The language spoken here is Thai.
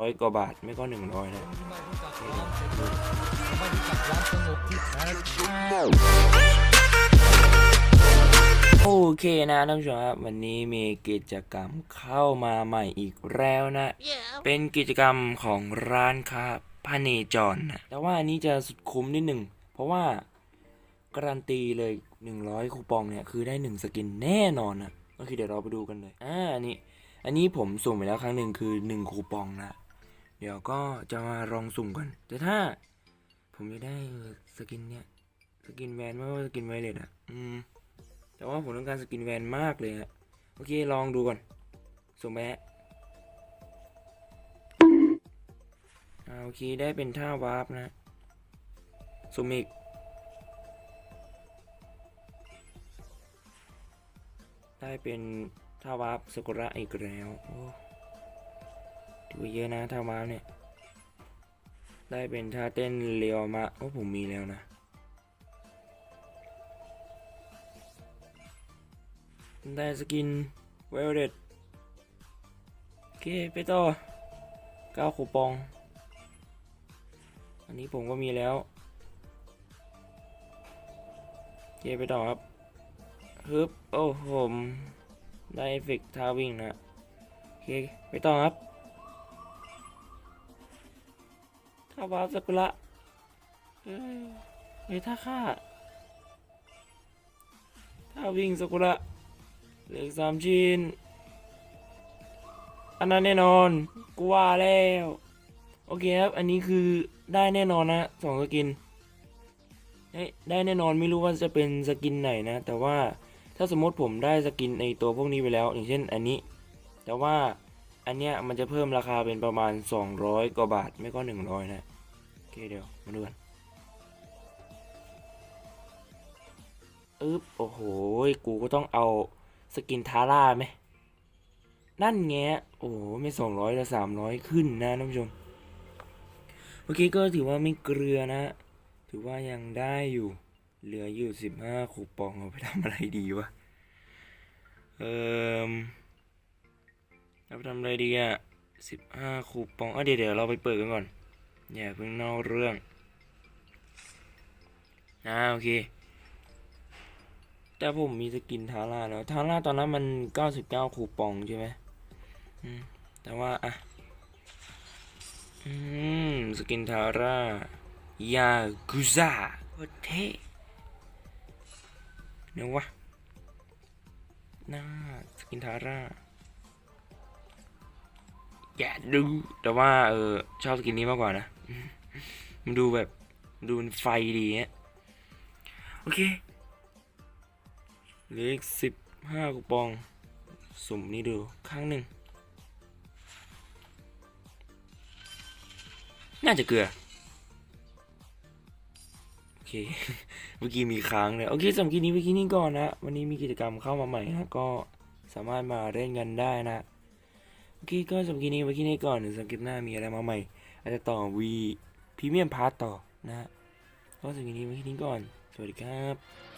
ร้อยกว่าบาทไม่ก็หนึ่งร้อยนะโอเคนะท่านผู้ชมครับวันนี้มีกิจกรรมเข้ามาใหม่อีกแล้วนะ เป็นกิจกรรมของร้านค้าพาเนจรนะแต่ว่าอันนี้จะสุดคุ้มนิดหนึ่ง เพราะว่าการันตีเลย 100 คูปองเนี่ย คือได้ 1 สกินแน่นอนนะก็คือเดี๋ยวเราไปดูกันเลย อ่าอันนี้อันนี้ผมสุ่มไปแล้วครั้งหนึ่งคือ 1 คูปองนะ เดี๋ยวก็จะมาลองสุ่มกันแต่ถ้า ผมจะได้สกินเนี่ย สกินแวนไม่ว่าสกินไวเลตอะ อืม แต่ว่าผมต้องการสกินแวนมากเลยฮะ โอเค ลองดูก่อน สุ่มไปฮะอ่าโอเค ได้เป็นท่าวาร์ปนะ สุ่มอีกได้เป็นท่าวาร์ปสกุระอีกแล้วโอ้ ถือว่าเยอะนะท่าวาเนี่ย ได้เป็นท่าเต้นเรียวมะโอ้ผมมีแล้วนะ ได้สกินเวลเดตโอเคไปต่อเก้าคูปอง อันนี้ผมก็มีแล้วเคไปต่อครับฮึบโอ้ผมได้เอฟเฟกท่าวิ่งนะโอเคไปต่อครับ ท่าวาสกุระเอ้ยเฮ้ยท่าฆ่าท่าวิ่งสกุระเหลือสามชิ้น อันนั้นแน่นอนกูว่าแล้ว โอเคครับ อันนี้คือได้แน่นอนนะสองสกินได้ได้แน่นอนไม่รู้ว่าจะเป็นสกินไหนนะ แต่ว่าถ้าสมมติผมได้สกินในตัวพวกนี้ไปแล้ว อย่างเช่นอันนี้ แต่ว่า อันเนี้ยมันจะเพิ่มราคาเป็นประมาณ 200 กว่าบาทไม่ก็ 100 นะโอเคเดี๋ยวมาดูกันอึ๊บโอ้โหกูก็ต้องเอาสกินทาร่าไหมนั่นแงโอ้โหไม่สองร้อยแต่สามร้อยขึ้นนะท่านผู้ชมโอเคก็ถือว่าไม่เกลือนะ ถือว่ายังได้อยู่ เหลืออยู่สิบห้าคูปองเอาไปทำอะไรดีวะ เอ่อ เอาไปทำอะไรดีอะสิบห้าคูปองอะเดี๋ยวเดี๋ยวเราไปเปิดกันก่อน อย่าเพิ่งเล่าเรื่องอ่าโอเค แต่ผมมีสกินทาร่าแล้ว ทาร่าตอนนั้นมัน99คูปองใช่ไหมอืม แต่ว่าอะ อืม สกินทาร่ายากุซ่าโคตรเท่เนื้อวะ น่า สกินทาร่า อย่ดูแต่ว่าเออชอบสกินนี้มากกว่านะ มันดูแบบดูมันไฟดีเนี้ยโอเคเหลืออีกสิบห้าคูปอง สุ่มนี่ดูครั้งหนึ่ง น่าจะเกลือ โอเค เมื่อกี้มีค้างเลยโอเคสำหรับคลิปนี้เมื่อกี้นี้ก่อนนะ วันนี้มีกิจกรรมเข้ามาใหม่นะ ก็สามารถมาเล่นกันได้นะ โอเคก็สำหรับคลิปนี้ไว้คลิปนี้ก่อนสำหรับคลิปหน้ามีอะไรมาใหม่ อาจจะต่อวีพรีเมียมพาร์ตต่อนะฮะก็สำหรับคลิปนี้ไว้คลิปนี้ก่อน สวัสดีครับ